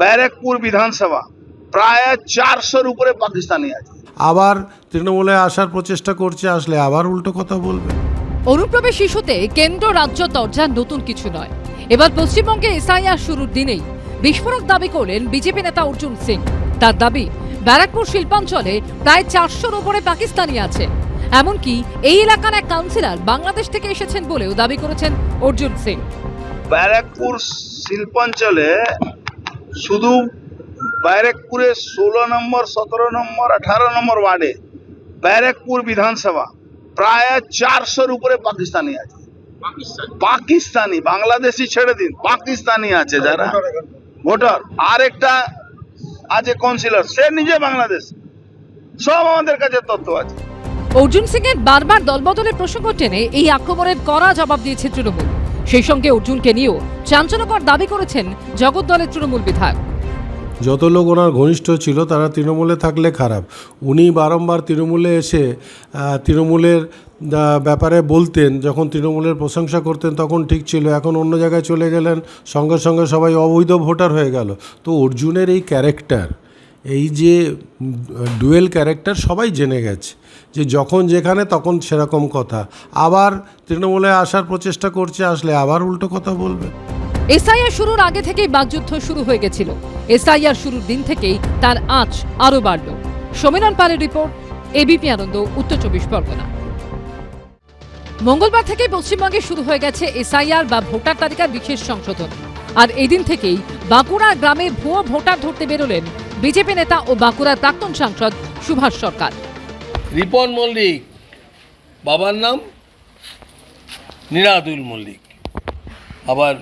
ব্যারেকপুর বিধানসভা প্রায় চারশোর উপরে পাকিস্তানি আছে। আবার তৃণমূলে আসার প্রচেষ্টা করছে আসলে আবার উল্টো কথা বলবে। অনুপ্রবেশ ইস্যুতে কেন্দ্র রাজ্য দরজা নতুন কিছু নয়। এবার পশ্চিমবঙ্গে এসআইআর শুরুর দিনেই বিস্ফোরক দাবি করলেন বিজেপি নেতা অর্জুন সিং। তার দাবি ব্যারাকপুর শিল্পাঞ্চলে প্রায় চারশোর উপরে পাকিস্তানি আছে। এমনকি এই এলাকার এক কাউন্সিলর বাংলাদেশ থেকে এসেছেন বলেও দাবি করেছেন অর্জুন সিং। ব্যারাকপুর শিল্পাঞ্চলে শুধু ব্যারেকপুরে ষোলো নম্বর সতেরো নম্বর আঠারো নম্বর ওয়ার্ডে ব্যারেকপুর বিধানসভা প্রায় চারশোর উপরে পাকিস্তানি আছে। পাকিস্তানি? বাংলাদেশি ছেড়ে দিন পাকিস্তানি আছে যারা। ভোটার আর একটা আছে কাউন্সিলর সে নিজে বাংলাদেশ। সব আমাদের কাছে তথ্য আছে। অর্জুন সিং এর বারবার দলবদলের প্রসঙ্গ টেনে এই আক্রমণের কড়া জবাব দিয়েছে তৃণমূল। সেই সঙ্গে অর্জুনকে নিয়েও চাঞ্চল্যকর দাবি করেছেন জগৎ দলের তৃণমূল বিধায়ক। যত লোক ওনার ঘনিষ্ঠ ছিল, তারা তৃণমূলে থাকলে খারাপ। উনি বারংবার তৃণমূলে এসে তৃণমূলের ব্যাপারে বলতেন, যখন তৃণমূলের প্রশংসা করতেন তখন ঠিক ছিল, এখন অন্য জায়গায় চলে গেলেন, সঙ্গে সঙ্গে সবাই অবৈধ ভোটার হয়ে গেল। তো অর্জুনের এই ক্যারেক্টার এই যে ডুয়েল ক্যারেক্টার সবাই জেনে গেছে যে যখন যেখানে তখন সেরকম কথা। আবার তৃণমূলে আসার প্রচেষ্টা করছে, আসলে আবার উল্টো কথা বলবে। এসআইআর শুরুর আগে থেকেই বাকযুদ্ধ শুরু হয়ে গেছিল। এসআইআর শুরুর দিন থেকেই তার আঁচ আরও বাড়ল। সমীরণ পালের রিপোর্ট, এবিপি আনন্দ, উত্তর চব্বিশ পরগনা। মঙ্গলবার থেকে পশ্চিমবঙ্গে শুরু হয়ে গেছে এসআইআর বা ভোটার তালিকার বিশেষ সংশোধন। আর এদিন থেকেই বাঁকুড়া গ্রামে ভুয়ো ভোটার ধরতে বেরোলেন বিজেপি নেতা ও বাঁকুড়ার প্রাক্তন সাংসদ সুভাষ সরকার। রিপন মল্লিক বাবার নাম নিরাদুল মল্লিক। আবার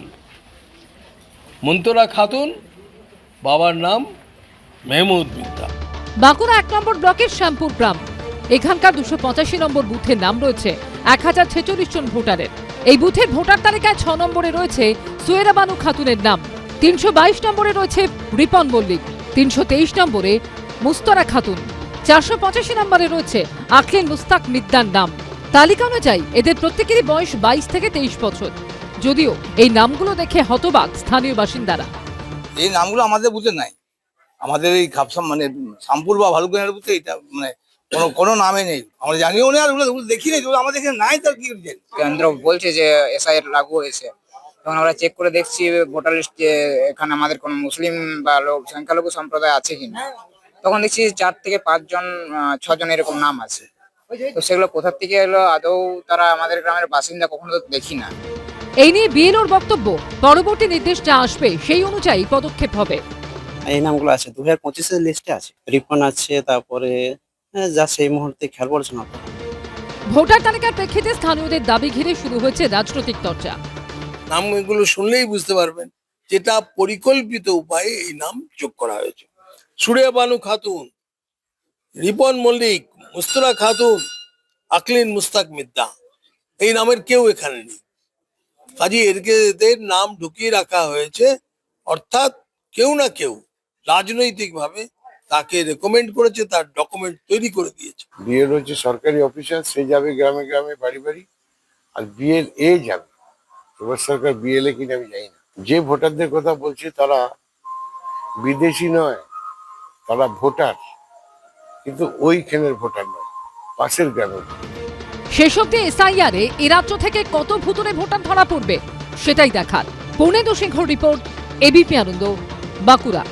মন্তরা খাতুন বাবার নাম মেহমুদ মিত্রা বাঁকুড়া এক নম্বর ব্লকের শ্যামপুর গ্রাম। এখানকার দুশো পঁচাশি নম্বর বুথের নাম রয়েছে এক হাজার ছেচল্লিশ জন ভোটারের। এই বুথের ভোটার তালিকায় ছ নম্বরে রয়েছে সুয়েরা বানু খাতুনের নাম। তিনশো বাইশ নম্বরে রয়েছে রিপন মল্লিক। তিনশো তেইশ নম্বরে মুস্তরা খাতুন। চারশো পঁচাশি নম্বরে রয়েছে আখলিন মুস্তাক মিদ্দার নাম। তালিকা অনুযায়ী এদের প্রত্যেকেরই বয়স বাইশ থেকে তেইশ বছর। যদিও এই নামগুলো দেখে হতবাক স্থানীয় বাসিন্দারা। এই নামগুলো আমাদের বুঝে নাই। আমাদের এই খাপসাম মানে শামপুর বা ভালুকনের বুথে এটা মানে কোনো কোনো নামে নেই। আমরা জানিও না আর ওগুলো দেখি নাই আমাদের এখানে নাই তার কি কেন্দ্র বলছে যে এসআইআর লাগু হয়েছে। তখন আমরা চেক করে দেখছি ভোটার লিস্ট যে এখানে আমাদের কোনো মুসলিম বা লোক সংখ্যালঘু সম্প্রদায় আছে কিনা। তখন দেখছি চার থেকে পাঁচজন আহ, ছজন এরকম নাম আছে। তো সেগুলো কোথা থেকে এলো? আদৌ তারা আমাদের গ্রামের বাসিন্দা কখনো তো দেখি না। এই নিয়ে বিএলওর বক্তব্য পরবর্তী নির্দেশ যা আসবে সেই অনুযায়ী পদক্ষেপ হবে। এই নামগুলো আছে দু হাজার পঁচিশের লিস্টে আছে। রিপন আছে তারপরে হ্যাঁ, যা সেই মুহূর্তে খেয়াল পড়ছে না। ভোটার তালিকার প্রেক্ষিতে স্থানীয়দের দাবি ঘিরে শুরু হয়েছে রাজনৈতিক চর্চা। নামগুলো শুনলেই বুঝতে পারবেন যেটা পরিকল্পিত উপায়ে এই নাম যোগ করা হয়েছে। সুরে বানু খাতুন, রিপন মল্লিক মুস্তরা খাতুন, আকলিন মুস্তাক মিদ্দা, এই নামের কেউ এখানে নেই। কাজে এদের নাম ঢুকিয়ে রাখা হয়েছে, অর্থাৎ কেউ না কেউ রাজনৈতিকভাবে তাকে রেকমেন্ড করেছে, তার ডকুমেন্ট তৈরি করে দিয়েছে। বিয়ের হচ্ছে সরকারি অফিসার সে যাবে গ্রামে গ্রামে বাড়ি বাড়ি, আর বিয়ের এ যাবে। এবার সরকার বিএলএ কিনা আমি জানি না। যে ভোটারদের কথা বলছি তারা বিদেশি নয়, তারা ভোটার। কিন্তু ওইখানের ভোটার নয়, পাশের গ্রামের শেষ অব্দি এসআইআর এ রাজ্য থেকে কত ভুতুরে ভোটার ধরা পড়বে, সেটাই দেখার। পৌনে দু সিংহ রিপোর্ট এবিপি আনন্দ, বাঁকুড়া।